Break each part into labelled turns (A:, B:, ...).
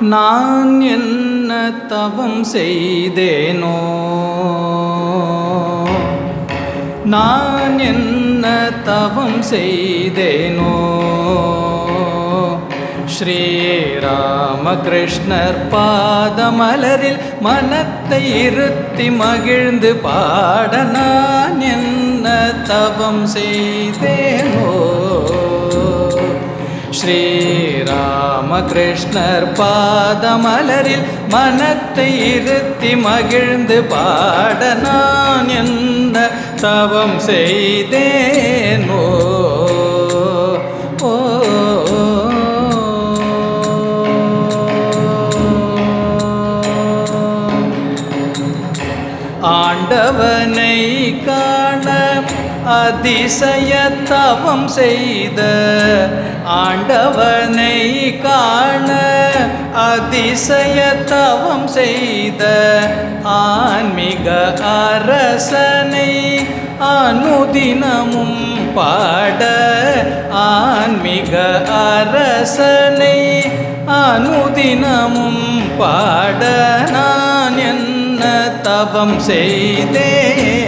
A: நான் என்ன தவம் செய்தேனோ? நான் என்ன தவம் செய்தேனோ? ஸ்ரீராமகிருஷ்ணர் பாதமலரில் மனத்தை இருத்தி மகிழ்ந்து பாட நான் என்ன தவம் செய்தேனோ? ஸ்ரீராமகிருஷ்ணர் பாதமலரில் மனத்தை இருத்தி மகிழ்ந்து பாட நான் என்ன தவம் செய்தேனோ? ஓ. ஆண்டவனை காண அதிசயத்தவம் செய்த ஆண்டவனை காண அதிசயத்தவம் செய்த ஆன்மீக அரசனை அனுதினமும் பாட ஆன்மீக அரசனை அனுதினமும் பாட நான் என்ன தவம் செய்தேன்?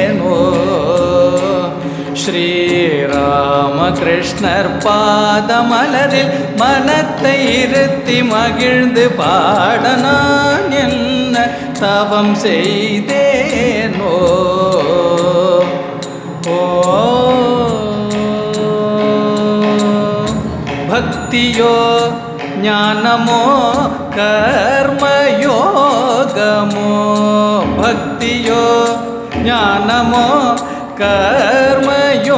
A: ஸ்ரீராமகிருஷ்ணர் பாதமலரில் மனத்தை இருத்தி மகிழ்ந்து பாடனான் என்ன தவம் செய்தேனோ? பக்தியோ ஞானமோ கர்மயோகமோ? பக்தியோ ஞானமோ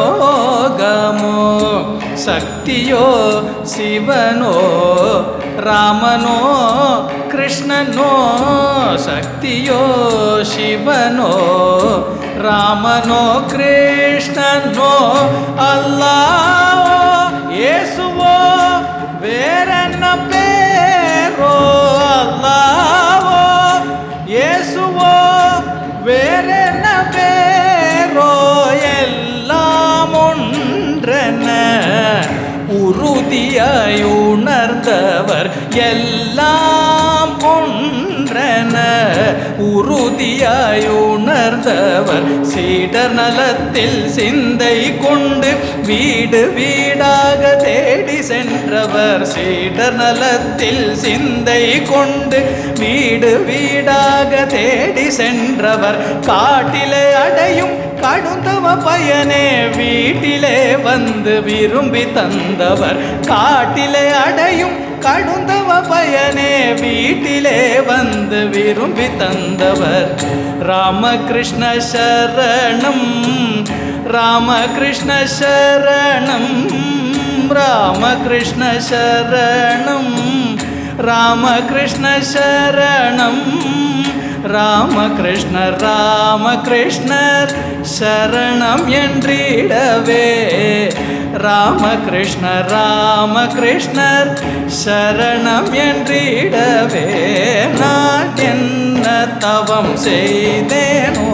A: கர்மயோகமோ சக்தியோ சிவனோ ராமனோ கிருஷ்ணனோ சக்தியோ சிவனோ ராமனோ கிருஷ்ணனோ அல்லாஹ் இயேசுவோ வேறென்ன பேரோ அல்லாவோ. உறுதியாய் உணர்ந்தவர் எல்லாம் ஒன்றன. உறுதியாய் உணர்ந்தவர் சீடர் நலத்தில் சிந்தை கொண்டு வீடு வீடாக தேடி சென்றவர் சீடர் நலத்தில் சிந்தை கொண்டு வீடு வீடாக தேடி சென்றவர். காட்டிலே அடையும் கடுந்தவ பயனே வீட்டிலே வந்து விரும்பி தந்தவர் காட்டிலே அடையும் கடுந்தவ பயனே வீட்டிலே வந்து விரும்பி தந்தவர் ராமகிருஷ்ண சரணம் ராமகிருஷ்ண சரணம் ராமகிருஷ்ண சரணம் ராமகிருஷ்ண சரணம் ராமகிருஷ்ணர் ராமகிருஷ்ணர் சரணம் என்றிடவே. ராமகிருஷ்ணர் ராமகிருஷ்ணர் சரணம் என்றிடவே. நான் என்ன தவம் செய்தேனோ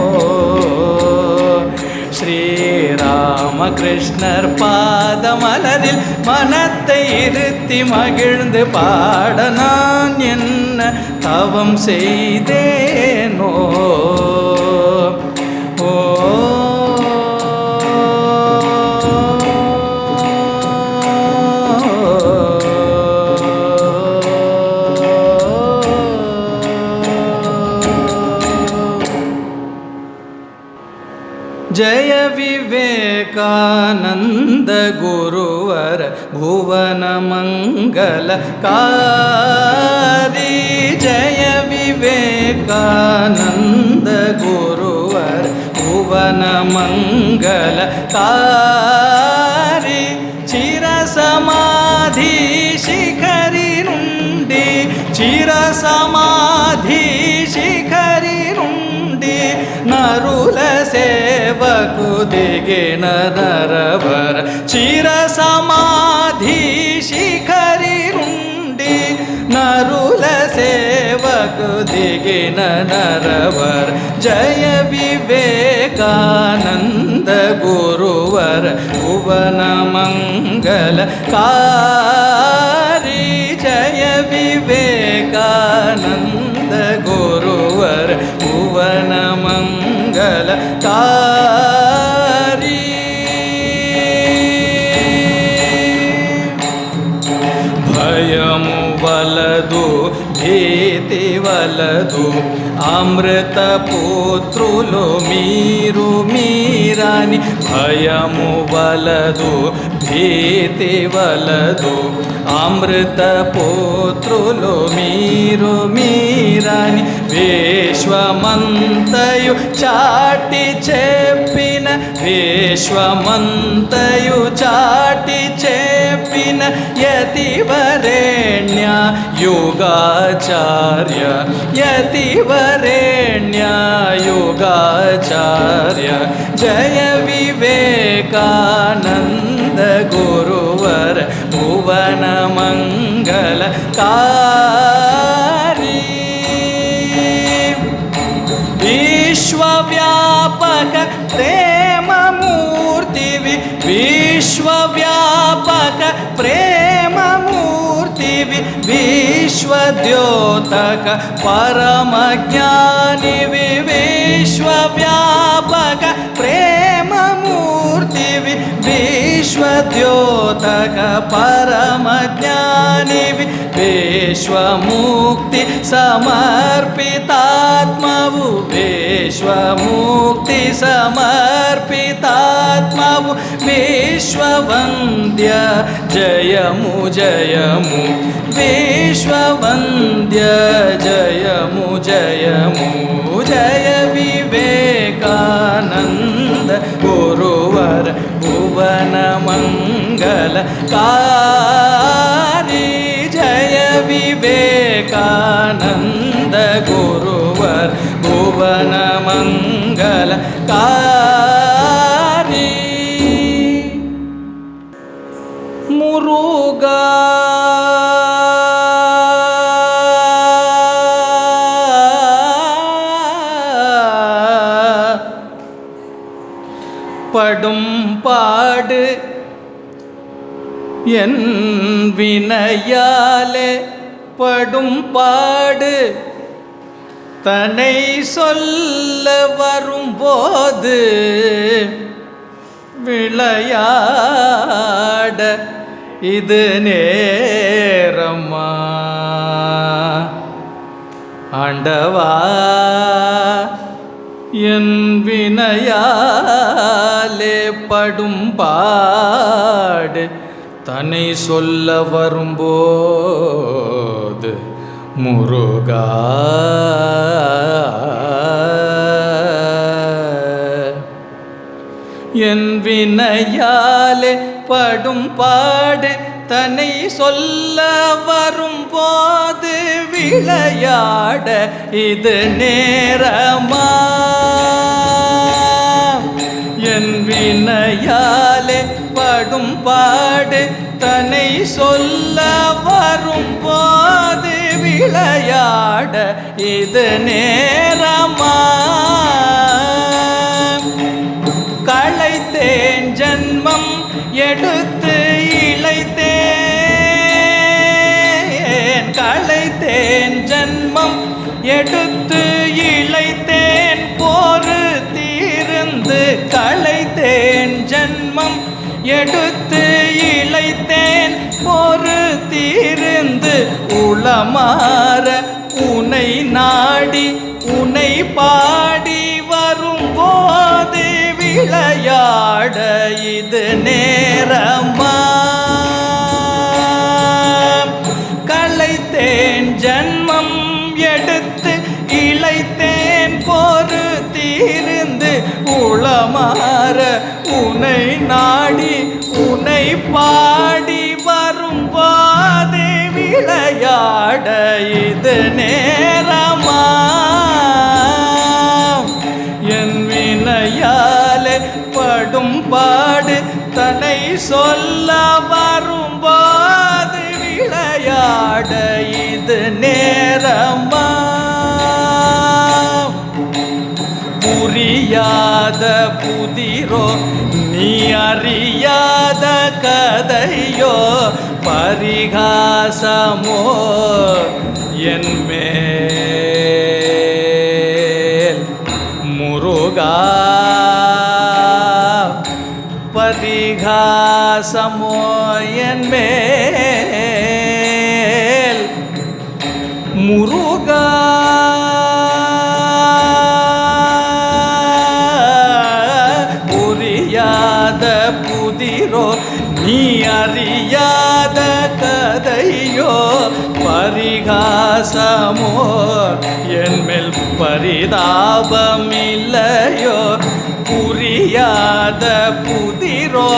A: ஸ்ரீராமகிருஷ்ணர் பாதமலரில் மனத்தை இருத்தி மகிழ்ந்து பாட நான் என்ன தவம் செய்தேனோ ஓ ಜಯ ವಿವೇಕಾನಂದ ಗುರುವರ ಭುವನ ಮಂಗಲ ಕಾರಿ जय विवेकानन्द गुरुवर भुवनमङ्गलकारि चिरसमाधि शिखरि नुण्डि चिरसमाधि शिखरि नुण्डि नरुल सेवकु दिगे नरवर चिर நல்கின நரவர். ஜய விவேகானந்த குருவர். புவனமங்கல காரி. ஜய விவேகானந்த குருவர். புவனமங்கல காரி వలదు అమృత పుత్రులు మీరు మీరని భయము వలదు భీతి వలదు. అమృత పుత్రులు మీరు మీరని విశ్వమంతయు చాటి చెప్పి विश्वमन्तयु चाटि चे विन यति वरेण्या योगाचार्य यति वरेण्या योगाचार्य। जय विवेकानन्द गुरुवर भुवनमङ्गलका విశ్వద్యోతక పరమజ్ఞానివి విశ్వవ్యాపక ప్రేమమూర్తి విశ్వద్యోతక పరమజ్ఞానివి విశ్వముక్తి సమర్పితాత్మవు విశ్వముక్తి సమర్పితాత్మవు విశ్వవంద్య జయము జయము विश्ववन्द्यजय जयमु जय विवेकानन्द गुरुवर भुवन जय विवेकानन्द गुरुवर भुवनमङ्गलकारी मुरुगा வினையாலே படும் பாடு தன்னை சொல்ல வரும்போது விளையாட இது நேரமா? ஆண்டவா என் வினையாலே படும் பாடு தன்னை சொல்ல வரும்போது முருகா. என் வினையாலே படும் பாடு தன்னை சொல்ல வரும்போது விளையாட இது நேரமா? என் வினையா படும் பாடு தன்னை சொல்ல வரும் வரும்போது விளையாட இது நேரமா? களைத்தேன் ஜன்மம் எடுத்து இழைத்தேன். களைத்தேன் ஜன்மம் எடுத்து இழைத்தேன். எடுத்து இழைத்தேன் போரு தீர்ந்து உளமாற உனை நாடி உனை பாடி வரும்போது விளையாட இது நேரமா? கலைத்தேன் ஜன்மம் எடுத்து இழைத்தேன் பொறு தீர்ந்து உளமாற உனை நாடி பாடி வரும்போது விளையாட இது நேரமா? என் வினையாலே படும் பாடு தனை சொல்ல வரும்போது விளையாட இது நேரமா? புரியாத புதிரோ அறியாத கதையோ பரிகாசமோ என்மே முருகா பரிகாசமோ என்மே புரியாத புதிரோ நீ அறியாத கதையோ பரிகாசமோ என்மேல் பரிதாபம் இல்லையோ புரியாத புதிரோ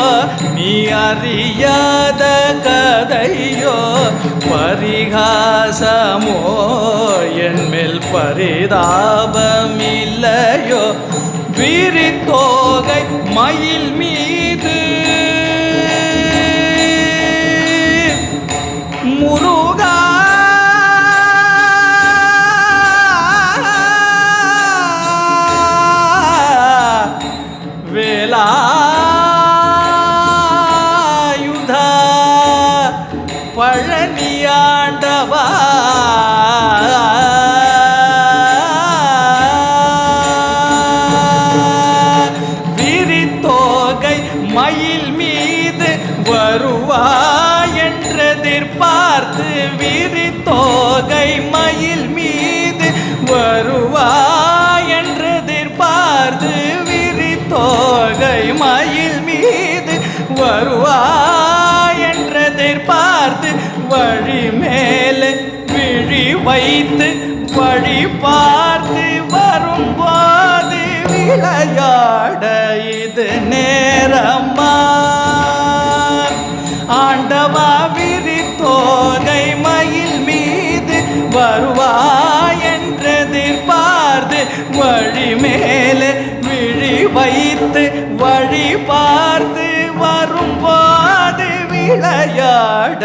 A: நீ அறியாத கதையோ பரிகாசமோ என்மேல் பரிதாபம் இல்லையோ விரித்தோகை மயில் மீ பழனியாண்ட வருவாய் என்றெதிர்பார்த்து வழி மேலே விழி வைத்து வழி பார்த்து வரும்போது விளையாட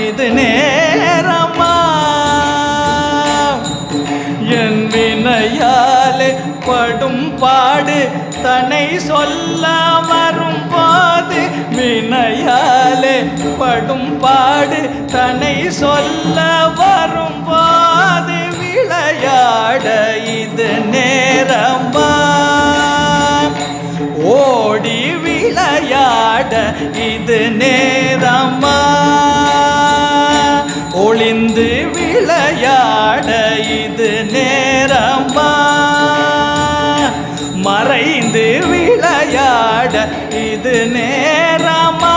A: இது நேரமா? என் வினையாலே படும் பாடு தன்னை சொல்ல வினையாலே படும் பாடு தன்னை சொல்ல வரும்போது விளையாட இது நேரமா? ஓடி விளையாட இது நேரமா? நேரமா?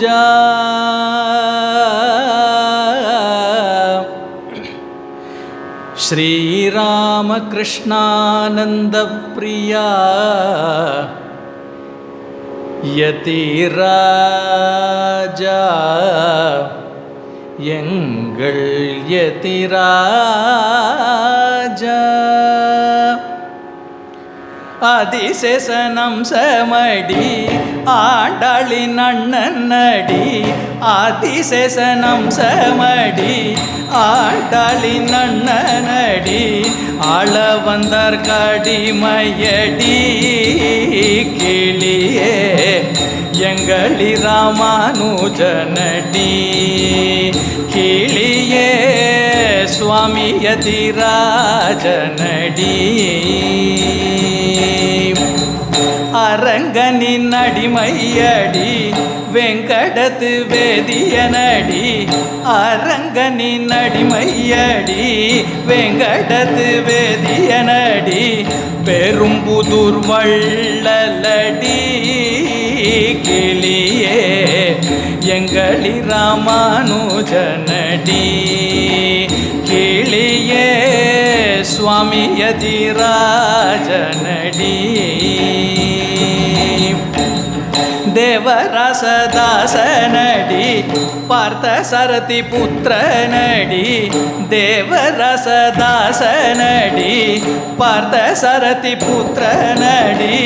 A: ராமானுஜா ஸ்ரீராமகிருஷ்ணானந்த பிரியா யதிராஜா. அதிசேஷனம் சமடி ஆண்டாளின் அண்ணன் நடி. அதிசேஷனம் சமடி ஆண்டாளின் அண்ணன் நடி. ஆள வந்தார் கடிமையடி கிளியே எங்களி ராமானுஜனடி. கிளியே சுவாமி யதிராஜனடி அரங்கனின் அடிமையடி வெங்கடத்து வேதியனடி அரங்கனின் அடிமையடி வெங்கடத்து வேதியனடி பெரும்புதூர் வள்ளலடி கிளியே எங்களி ராமானுஜனடி. கிளியே சுவாமி யதிராஜனடி தேவ தேவரசதாசனடி பார்த்த சரதி புத்திரனடி தேவரசதாசனடி பார்த்த சரதி புத்திரனடி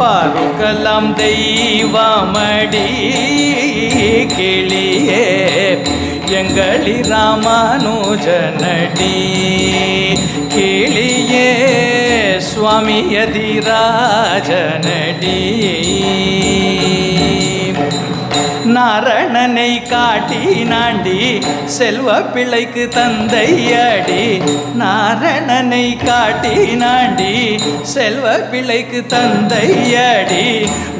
A: பாருக்கலாம் தெய்வமடி கிளியே எங்களி ராமானுஜனடி கிளியே சுவாமி யதிராஜனடி. நாரணனை காட்டி நாண்டி செல்வ பிள்ளைக்கு தந்தையடி நாரணனை காட்டி நாண்டி செல்வ பிள்ளைக்கு தந்தையடி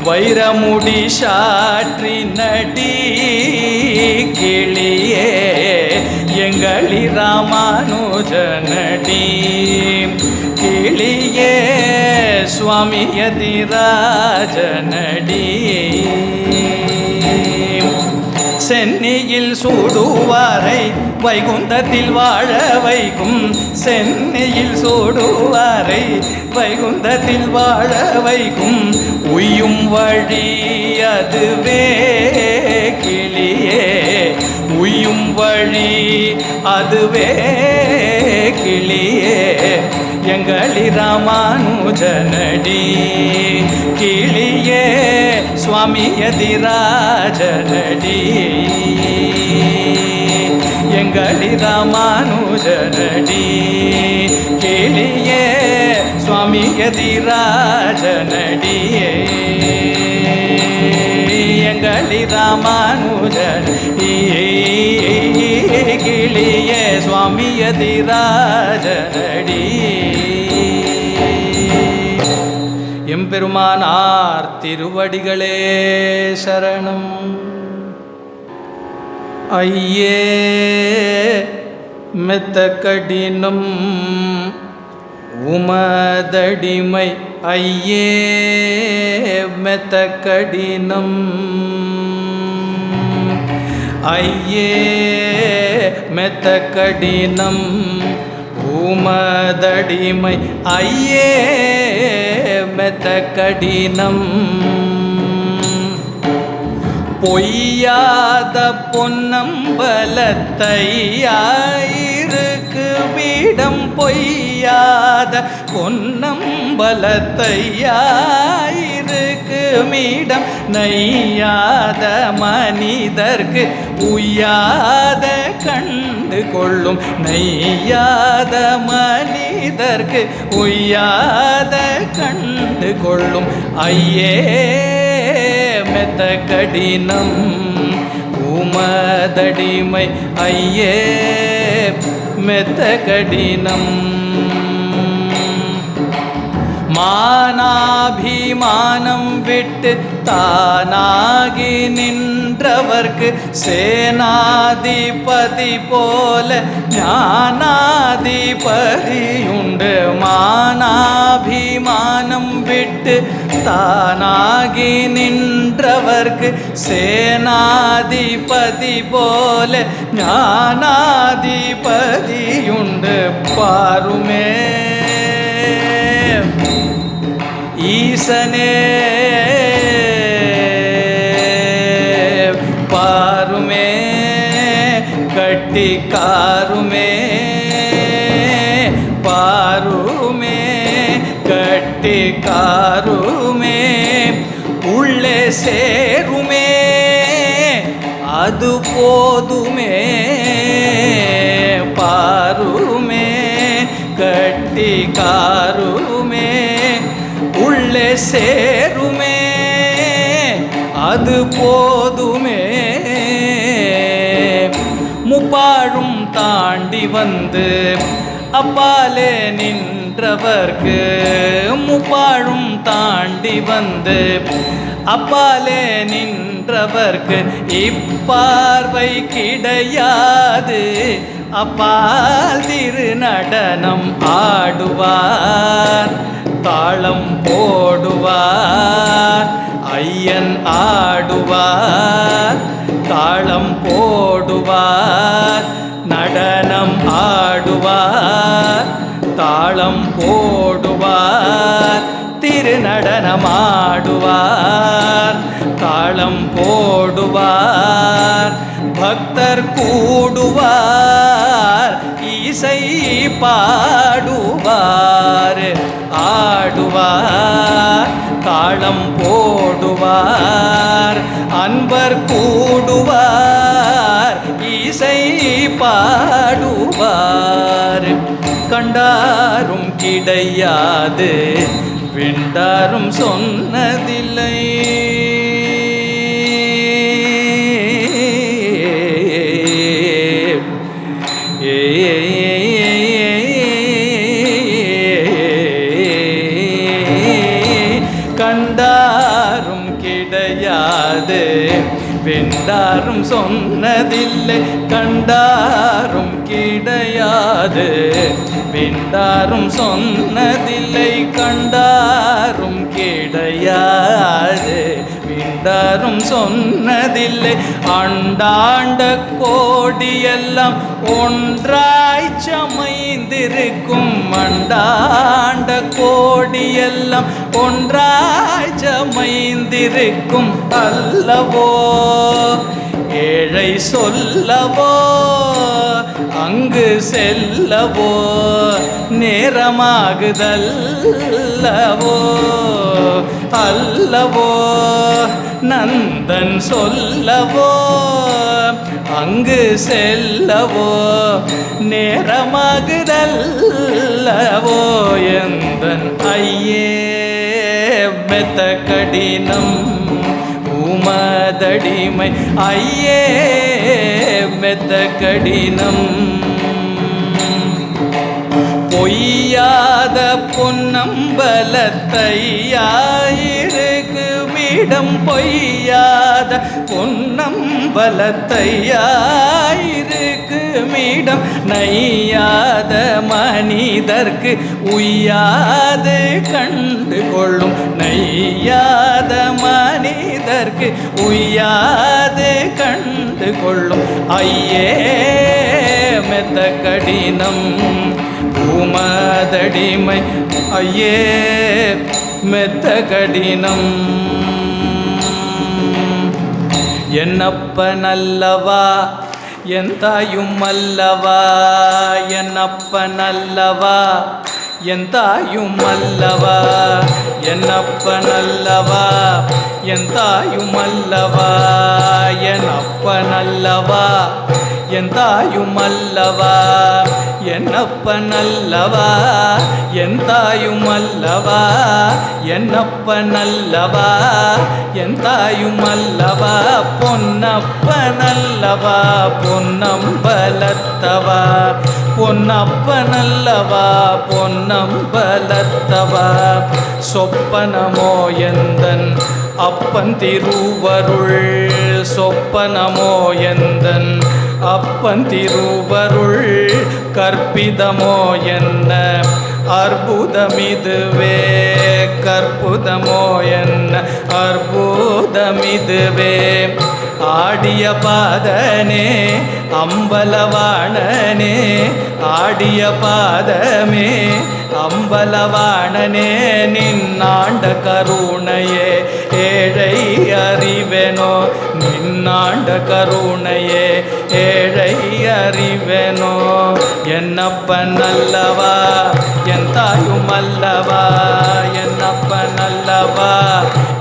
A: வைரமுடி சாற்றி நடி கிளியே எங்களி ராமானுஜனடி கிளியே சுவாமி யதிராஜனடி சென்னியில் சூடுவாரை வைகுந்தத்தில் வாழ வைக்கும். சென்னையில் சூடுவாரை வைகுந்தத்தில் வாழ வைக்கும். உய்யும் வழி அதுவே கிளியே. உய்யும் வழி அதுவே கிளியே. எங்களி ராமானுஜனடி. கிளியே சுவாமி யதிராஜனடி எங்களி ராமானுஜனடி. கிளியே சுவாமி யதிராஜனடி எங்களி ராமானுஜன் கிளியே சுவாமி எம்பெருமானார் திருவடிகளே சரணம். ஐயே மெத்த கடினம் உமதடிமை ஐயே மெத்த கடினம் ஐயே மெத்த கடினம் உமதடிமை ஐயே மெத்த கடினம். பொய்யாத பொன்னம்பலத்தையாயிருக்கு வீடம் பொய்யாத பொன்னம்பலத்தையாயிருக்கு மீடம் நையாத மனிதர்க்கு உய்யாத கண்டு கொள்ளும் நெய்யாத மனிதர்க்கு உய்யாத கண்டு கொள்ளும். ஐயே மெத்த கடினம் உமதடிமை. ஐயே மெத்த கடினம். மானாபிமானம் விட்டு தானாகி நின்றவர்க்கு சேனாதிபதி போல ஞானாதிபதியுண்டு. மானாபிமானம் விட்டு தானாகி நின்றவர்க்கு சேனாதிபதி போல ஞானாதிபதியுண்டு. பாருமே ஈசனே பாருமே கட்டிக்காருமே பாருமே கட்டிக்காருமே உள்ளே சேருமே அது போதுமே பாருமே கட்டிக்காருமே உள்ளே சேருமே அது போதுமே. முப்பாழும் தாண்டி வந்து அப்பாலே நின்றவர்க்கு முப்பாழும் தாண்டி வந்து அப்பாலே நின்றவர்க்கு இப்பார்வை கிடையாது. அப்பால் திரு நடனம் ஆடுவார். தாளம் போடுவார் ஐயன் ஆடுவார் தாளம் போடுவார் நடனம் ஆடுவார் தாளம் போடுவார் திருநடனமாடுவார் தாளம் போடுவார் பக்தர் கூடுவார் இசை பாடுவார். ஆடுவார் தாளம் போடுவார் அன்பர் கூடுவார் இசை பாடுவார். கண்டாரும் கிடையாது விண்டாரும் சொன்னது சொன்னதில்லை கண்டாரும் கிடையாது. வெண்டாரும் சொன்னதில்லை கண்டாரும் கிடையாது. விண்டாரும் சொன்னதில்லை ஆண்டாண்ட கோடியெல்லாம் ஒன்றாய் சமைந்திருக்கும். மண்டாண்ட கோடியெல்லாம் ஒன்றாய் சமைந்திருக்கும் அல்லவோ. ஏழை சொல்லவோ அங்கு செல்லவோ நேரமாகுதல்லவோ அல்லவோ நந்தன் சொல்லவோ அங்கு செல்லவோ நேரமாகுதல்லவோ எந்தன் ஐயே மெத்த கடினம் உமதடிமை ஐயே மெத்த கடினம். பொய்யாத பொன்னம்பலத்தையாயிருக்குமிடம். பொய்யாத பொன்னம்பலத்தையாயிரு மீடம் நையாத மனிதர்க்கு உய்யாது கண்டு கொள்ளும். நையாத மனிதர்க்கு உய்யாது கண்டு கொள்ளும். ஐயே மெத்த கடினம் உமதடிமை ஐயே மெத்த கடினம். என்னப்ப நல்லவா? என் தாயும் அல்லவா? என் அப்பன் அல்லவா? என் தாயும் அல்லவா? என் அப்பன் அல்லவா? என் தாயும் அல்லவா? என் அப்பன் அல்லவா? என் தாயும் அல்லவா? என்னப்ப நல்லவா? என் தாயும் அல்லவா? என்னப்ப நல்லவா? என் தாயும் அல்லவா? பொன்னப்ப நல்லவா? பொன்னம்பலத்தவா? பொன்னப்ப நல்லவா? பொன்னம்பலத்தவா? சொப்பனமோ எந்தன் அப்பன் திருவருள்? சொப்பனமோ எந்தன் அப்பன் திருவருள் கற்பிதமோ என்ன? அற்புதமிதுவே கற்புதமோ என்ன? அற்புதமிதுவே. ஆடிய பாதனே அம்பலவாணனே ஆடிய பாதமே அம்பலவாணனே நின்னாண்ட கருணையே ஏழை அறிவெனோ நின்னாண்ட கருணையே ஏழை அறிவெனோ என்னப்பன் அல்லவா என் தாயும் அல்லவா என்னப்பன் அல்லவா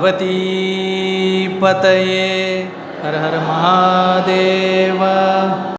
A: पार्वती पतये हर हर महादेव।